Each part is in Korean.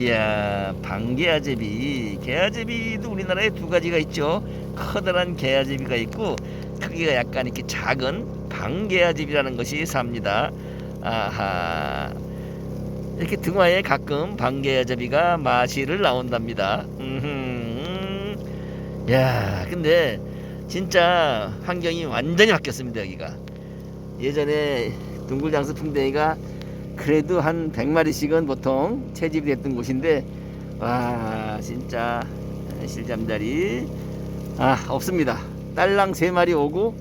이야 방개아제비 개아제비도 우리나라에 두 가지가 있죠. 커다란 개아제비가 있고 크기가 약간 이렇게 작은 방개아제비라는 것이 삽니다. 아하. 이렇게 등화에 가끔 방개아제비가 마시를 나온답니다. 음흠. 야 근데 진짜 환경이 완전히 바뀌었습니다 여기가. 예전에 둥글장수 풍뎅이가 그래도 한 100마리씩은 보통 채집이 됐던 곳인데 와 진짜 실잠자리. 아 없습니다. 딸랑 3마리 오고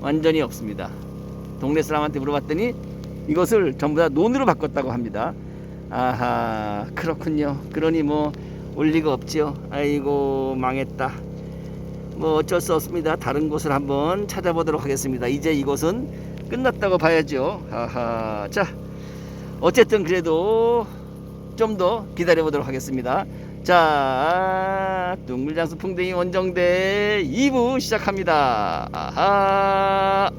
완전히 없습니다. 동네 사람한테 물어봤더니 이것을 전부 다 논으로 바꿨다고 합니다. 아하 그렇군요. 그러니 뭐 올 리가 없지요. 아이고 망했다. 뭐 어쩔 수 없습니다. 다른 곳을 한번 찾아보도록 하겠습니다. 이제 이곳은 끝났다고 봐야죠. 하하 자 어쨌든 그래도 좀 더 기다려 보도록 하겠습니다. 자, 둥글장수 풍뎅이 원정대 2부 시작합니다. 아하.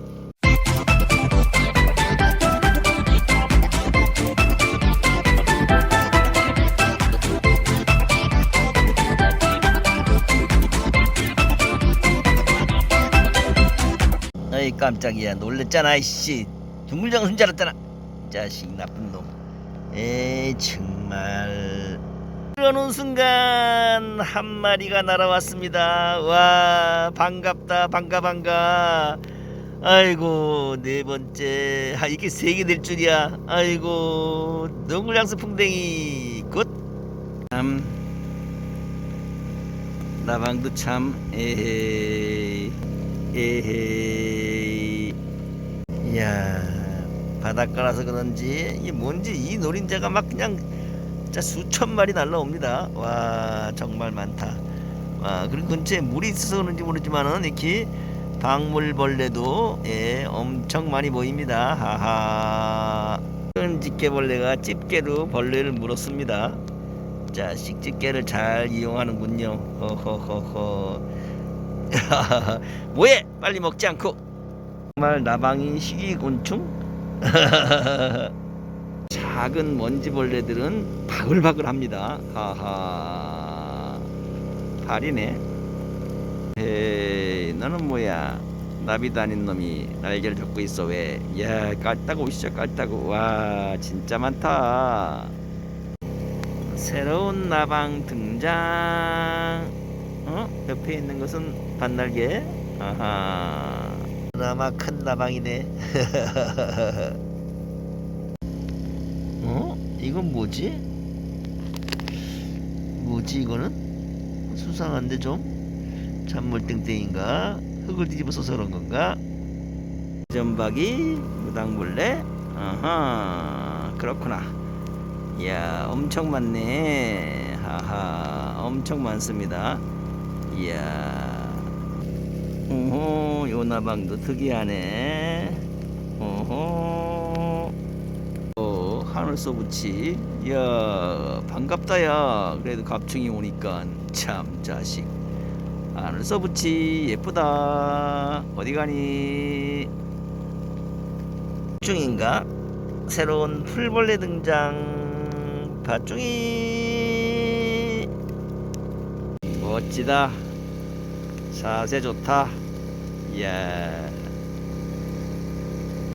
어이 깜짝이야 놀랬잖아 이씨 둥글장수인 줄 알았잖아 자식 나쁜 놈. 에이 정말. 그러는 순간 한 마리가 날아왔습니다. 와 반갑다 반가 반가. 아이고 네 번째. 아 이게 세 개 될 줄이야. 아이고 농굴양수 풍뎅이. 굿 참. 나방도 참 에헤이 에헤이 이야 바닷가라서 그런지 이게 뭔지 이 노린자가 막 그냥 진짜 수천 마리 날라옵니다. 와 정말 많다. 와 그리고 근처에 물이 있어서 그런지 모르지만은 이렇게 방물벌레도 예 엄청 많이 보입니다. 하하. 큰 집게벌레가 집게로 벌레를 물었습니다. 자 씩집게를 잘 이용하는군요. 허허허허. 뭐해? 빨리 먹지 않고. 정말 나방이 희귀곤충? 작은 먼지벌레들은 바글바글합니다. 하하. 발이네. 에이, 너는 뭐야? 나비도 아닌 놈이 날개를 잡고 있어 왜? 야, 깔따고 오시죠, 깔따고. 와, 진짜 많다. 새로운 나방 등장. 어? 옆에 있는 것은 반날개. 아하. 그나마 큰 나방이네. 어? 이건 뭐지? 뭐지 이거는? 수상한데 좀? 잔물땡땡인가? 흙을 뒤집어 써서 그런 건가? 전박이 무당벌레? 아하 그렇구나 이야 엄청 많네 하하 엄청 많습니다 이야 오호 요 나방도 특이하네. 오호 어, 하늘 쏘붙이. 야 반갑다 야. 그래도 갑충이 오니까 참 자식. 하늘 쏘붙이. 예쁘다. 어디 가니? 중인가? 새로운 풀벌레 등장. 밭중이. 멋지다 자세 좋다. 이야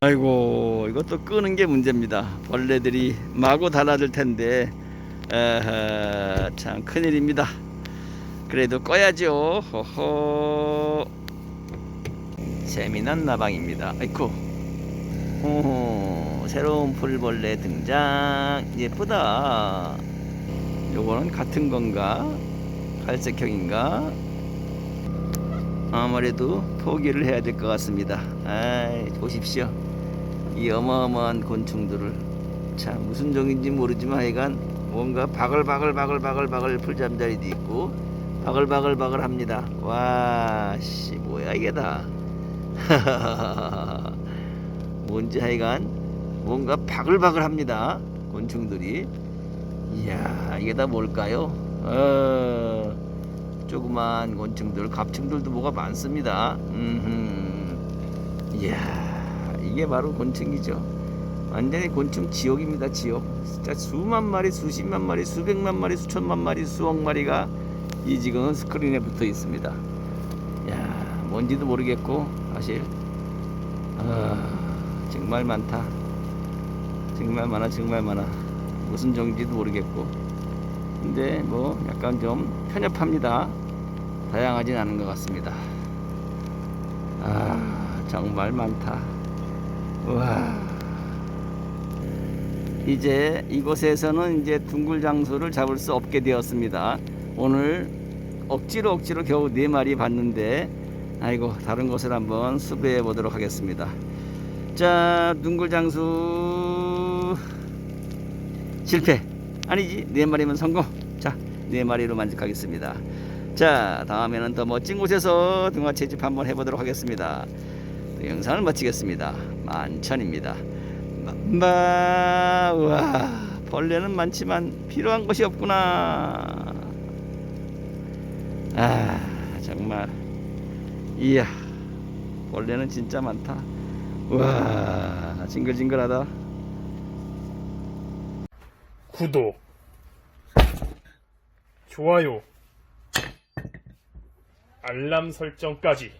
아이고 이것도 끄는 게 문제입니다. 벌레들이 마구 달아들 텐데. 에헤, 참 큰일입니다. 그래도 꺼야죠. 호호. 재미난 나방입니다. 아이쿠. 오, 새로운 풀벌레 등장. 예쁘다. 요거는 같은 건가? 갈색형인가 아무래도 포기를 해야 될 것 같습니다. 아이, 보십시오. 이 어마어마한 곤충들을 참 무슨 종인지 모르지만 하여간 뭔가 바글바글바글바글바글 풀잠자리도 있고 바글바글바글 합니다. 와, 씨, 뭐야 이게 다. 뭔지 하여간 뭔가 바글바글 합니다. 곤충들이. 이야, 이게 다 뭘까요? 어... 조그만 곤충들, 갑충들도 뭐가 많습니다. 음, 이야, 이게 바로 곤충이죠. 완전히 곤충 지옥입니다 지옥. 진짜 수만 마리 수십만 마리 수백만 마리 수천만 마리 수억 마리가 이 지금 스크린에 붙어 있습니다. 야 뭔지도 모르겠고 사실. 아 정말 많다. 정말 많아 정말 많아. 무슨 종인지도 모르겠고 근데 뭐 약간 좀 편협합니다. 다양하진 않은 것 같습니다. 아 정말 많다. 와. 이제 이곳에서는 이제 둥글 장소를 잡을 수 없게 되었습니다. 오늘 억지로 억지로 겨우 네 마리 봤는데 아이고 다른 곳을 한번 수배해 보도록 하겠습니다. 자 둥글 장수 실패 아니지 네 마리면 성공. 자네 마리로 만족하겠습니다. 자 다음에는 더 멋진 곳에서 등화 채집 한번 해보도록 하겠습니다. 또 영상을 마치겠습니다. 만천입니다. 마, 와, 벌레는 많지만 필요한 것이 없구나. 아, 정말. 이야, 벌레는 진짜 많다. 와, 징글징글하다. 구독, 좋아요, 알람 설정까지